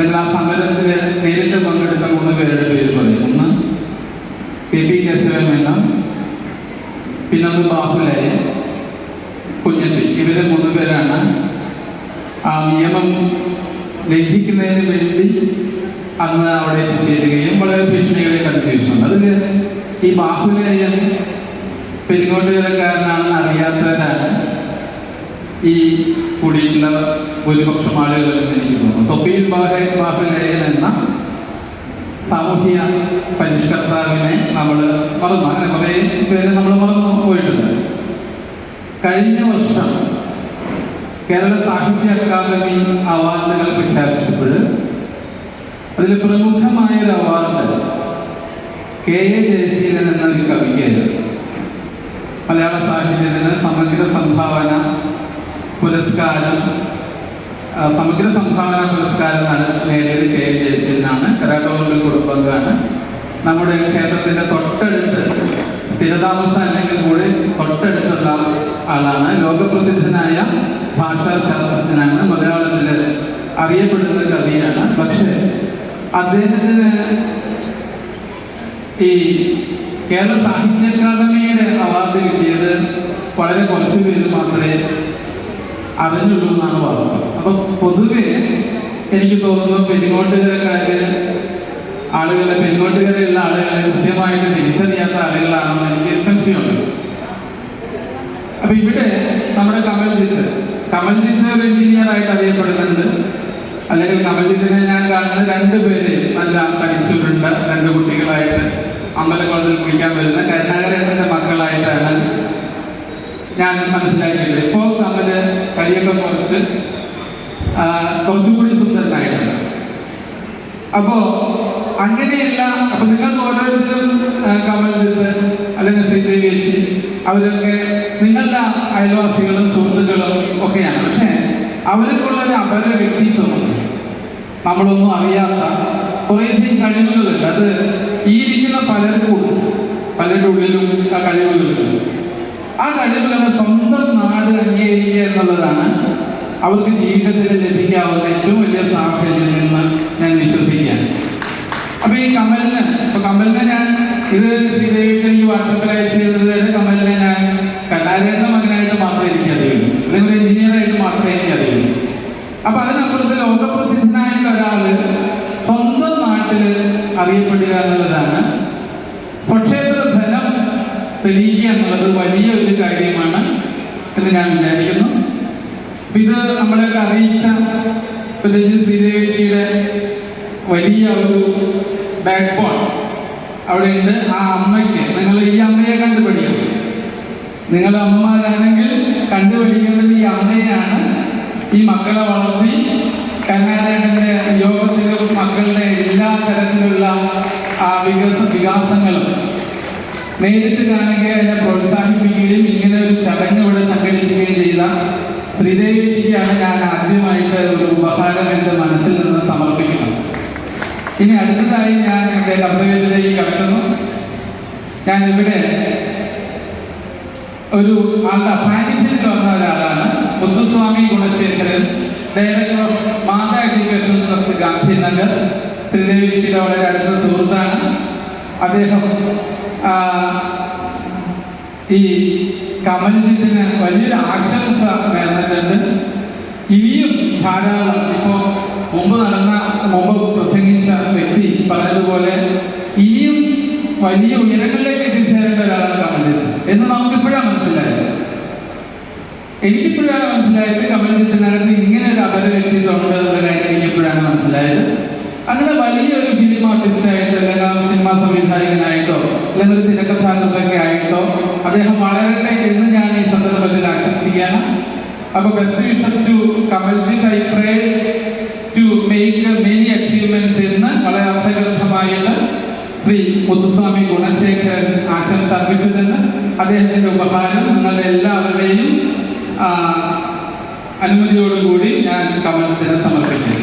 അല്ലെങ്കിൽ ആ സമരത്തിൽ നേരിട്ട് പങ്കെടുത്ത മൂന്ന് പേരുടെ പേര് പറയും. ഒന്ന് കെ പി പിന്നെ പിന്നൊന്ന് ബാഹുലയെ കുഞ്ഞപ്പി ഇവരെ മൂന്ന് പേരാണ്. ആ നിയമം ലംഘിക്കുന്നതിന് വേണ്ടി അന്ന് അവിടെ എത്തിച്ചേരുകയും വളരെ ഭീഷണികളെ കണ്ടുവച്ചിട്ടുണ്ട് അതിൽ ഈ ബാഹുലയൻ പെരിങ്ങോട്ടുകാരനാണെന്ന് അറിയാത്തവരാണ് ഈ കൂടിയിട്ടുള്ള ഭൂരിപക്ഷം ആളുകൾ എന്ന് എനിക്ക് തോന്നുന്നു തൊപ്പിയിൽ ബാഹ ബാഹുലയൻ എന്ന സാമൂഹ്യ പരിഷ്കർത്താവിനെ നമ്മൾ മറന്നു. അങ്ങനെ കുറേ പേര് നമ്മൾ മറന്നു പോയിട്ടുണ്ട്. കഴിഞ്ഞ വർഷം കേരള സാഹിത്യ അക്കാദമി അവാർഡുകൾ പ്രഖ്യാപിച്ചപ്പോൾ അതിൽ പ്രമുഖമായ ഒരു അവാർഡ് കെ എ ജയശീലൻ എന്നൊരു കവിക്ക് മലയാള സാഹിത്യത്തിന് സമഗ്ര സംഭാവന പുരസ്കാരം സമഗ്ര സംഭാവന പുരസ്കാരം നട- നേടിയത് കെ. എൻ. ജയശീലനാണ് കരാട്ടോറിന്റെ കുടുംബങ്ങളാണ് നമ്മുടെ ക്ഷേത്രത്തിന്റെ തൊട്ടടുത്ത് സ്ഥിരതാമസം അല്ലെങ്കിൽ കൂടി തൊട്ടടുത്തുള്ള ആളാണ്. ലോകപ്രസിദ്ധനായ ഭാഷാശാസ്ത്രജ്ഞനാണ്. മലയാളത്തിൽ അറിയപ്പെടുന്ന കവിയാണ്. പക്ഷേ അദ്ദേഹത്തിന് ഈ കേരള സാഹിത്യ അക്കാദമിയുടെ അവാർഡ് കിട്ടിയത് വളരെ കുറച്ച് പേര് മാത്രമേ അറിഞ്ഞുള്ളൂ എന്നാണ് വാസ്തവം. അപ്പൊ പൊതുവെ എനിക്ക് തോന്നുന്നു പെരിങ്ങോട്ടുകരക്കാര് ആളുകളെ പെരിങ്ങോട്ടുകരെയുള്ള ആളുകളെ കൃത്യമായിട്ട് തിരിച്ചറിയാത്ത ആളുകളാണെന്ന് എനിക്ക് സംശയമുണ്ട്. അപ്പൊ ഇവിടെ നമ്മുടെ കമൽജിത്ത് കമൽജിത്ത് ഒരു എഞ്ചിനീയർ ആയിട്ട് അറിയപ്പെടുന്നുണ്ട്. അല്ലെങ്കിൽ കമൽജിത്തിനെ ഞാൻ കാണുന്ന രണ്ട് പേര് നല്ല പഠിച്ചിട്ടുണ്ട് രണ്ട് കുട്ടികളായിട്ട് അമ്പലക്കുളത്തിൽ കുളിക്കാൻ വരുന്ന കരുണാകരേട്ടന്റെ മക്കളായിട്ടാണ് ഞാൻ മനസ്സിലാക്കിയത്. ഇപ്പോൾ കമൽ കരിയൊക്കെ കുറച്ച് ആ, കുറച്ചുകൂടി സുന്ദരനായിട്ടുണ്ട് അപ്പോ അങ്ങനെയല്ല അപ്പൊ നിങ്ങൾ ഓരോരുത്തരും ആ, കമൽജിത്ത് അല്ലെങ്കിൽ ശ്രീദേവി ചേച്ചി അവരൊക്കെ നിങ്ങളുടെ അയൽവാസികളും സുഹൃത്തുക്കളും ഒക്കെയാണ്. പക്ഷേ അവർക്കുള്ള ഒരു അപര വ്യക്തിത്വം നമ്മളൊന്നും അറിയാത്ത കുറേയധികം കഴിവുകളുണ്ട്. അത് ഈ ഇരിക്കുന്ന പലർക്കും പലരുടെ ഉള്ളിലും ആ കഴിവുകളുണ്ട്. ആ കഴിവുകളെ സ്വന്തം നാട് അംഗീകരിക്കുക എന്നുള്ളതാണ് അവർക്ക് ജീവിതത്തിൽ ലഭിക്കാവുന്ന ഏറ്റവും വലിയ സാഹചര്യം എന്ന് ഞാൻ വിശ്വസിക്കുകയാണ്. അപ്പൊ ഈ കമലിന് ഇപ്പൊ കമലിനെ ഞാൻ ഇത് ശ്രീദേവിക്ക് എനിക്ക് വാട്സപ്പിൽ അയച്ചു തരുന്നത് കമലിനെ ഞാൻ കലാകാരന്റെ മകനായിട്ട് മാത്രമേ എനിക്ക് അറിയുള്ളൂ അല്ലെങ്കിൽ എഞ്ചിനീയറായിട്ട് മാത്രമേ എനിക്ക് അറിയുള്ളൂ അപ്പൊ അതിനപ്പുറത്ത് ലോകപ്രസിദ്ധനായിട്ടുള്ള ഒരാൾ സ്വന്തം നാട്ടിൽ അറിയപ്പെടുക എന്നുള്ളതാണ്. സ്വക്ഷേത്ര ഫലം തെളിയിക്കുക എന്നുള്ളത് വലിയൊരു കാര്യമാണ് എന്ന് ഞാൻ വിചാരിക്കുന്നു. ഇത് നമ്മളെയൊക്കെ അറിയിച്ച പ്രത്യേകിച്ച് ശ്രീദേവിയുടെ വലിയ ഒരു ബാക്ക് ബോൺ അവിടെ ഉണ്ട് ആ അമ്മയ്ക്ക്. നിങ്ങൾ ഈ അമ്മയെ കണ്ടുപിടിക്കണം. നിങ്ങൾ അമ്മമാരാണെങ്കിൽ കണ്ടുപിടിക്കേണ്ടത് ഈ അമ്മയാണ് ഈ മക്കളെ വളർത്തി കർണാടകന്റെ യോഗത്തിലും മക്കളുടെ എല്ലാ തരത്തിലുള്ള ആ വികസ വികാസങ്ങളും നേരിട്ട് കാണുകയും ശ്രീദേവിച്ചിക്കാണ് ഞാൻ ആദ്യമായിട്ട് ഒരു ഉപഹാരം എന്റെ മനസ്സിൽ നിന്ന് സമർപ്പിക്കുന്നത്. ഇനി അടുത്തതായി ഞാൻ എന്റെ കർത്തവ്യത്തിലേക്ക് കടക്കുന്നു. ഞാൻ ഇവിടെ ഒരു ആളുടെ അസാന്നിധ്യത്തിൽ വന്ന ഒരാളാണ്. Muthuswamy Gunasekaran director of Matha education trust Gandhinagar ശ്രീദേവിച്ചിയുടെ വളരെ അടുത്ത സുഹൃത്താണ്. അദ്ദേഹം ഈ കമൽജിത്തിന് വലിയൊരു ആശംസ നേർന്നിട്ടുണ്ട്. ഇനിയും ധാരാളം ഇപ്പോൾ മുമ്പ് നടന്ന മുമ്പ് പ്രസംഗിച്ച വ്യക്തി പറഞ്ഞതുപോലെ ഇനിയും വലിയ ഉയരങ്ങളിലേക്ക് എത്തിച്ചേരേണ്ട ഒരാളാണ് കമൽജിത്ത് എന്ന് നമുക്കിപ്പോഴാണ് മനസ്സിലായത്. എനിക്കിപ്പോഴാണ് മനസ്സിലായത് കമൽജിത്തിനകത്ത് ഇങ്ങനെ ഒരു അപര വ്യക്തിത്വം ഉണ്ട് എന്നുള്ള കാര്യം എനിക്കിപ്പോഴാണ് മനസ്സിലായത്. അങ്ങനെ വലിയൊരു ഫിലിം ആർട്ടിസ്റ്റായിട്ട് അല്ലെങ്കിൽ സിനിമാ സംവിധായകനായിട്ടോ അല്ലെങ്കിൽ തിരക്കഥാകൃത്തൊക്കെ ആയിട്ടോ അദ്ദേഹം വളരട്ടെ എന്ന് ഞാൻ ഈ സന്ദർഭത്തിൽ ആശംസിക്കുകയാണ് അപ്പൊ best wishes to Kamaljit I pray to make many achievements എന്ന് വളരെ അർത്ഥഗർഭമായിട്ട് ശ്രീ മുത്തുസ്വാമി ഗുണശേഖരൻ ആശംസ അർപ്പിച്ചിട്ടുണ്ട്. അദ്ദേഹത്തിന്റെ ഉപഹാരം നിങ്ങളുടെ എല്ലാവരുടെയും അനുമതിയോടുകൂടി ഞാൻ കമലത്തിന് സമർപ്പിക്കുന്നു.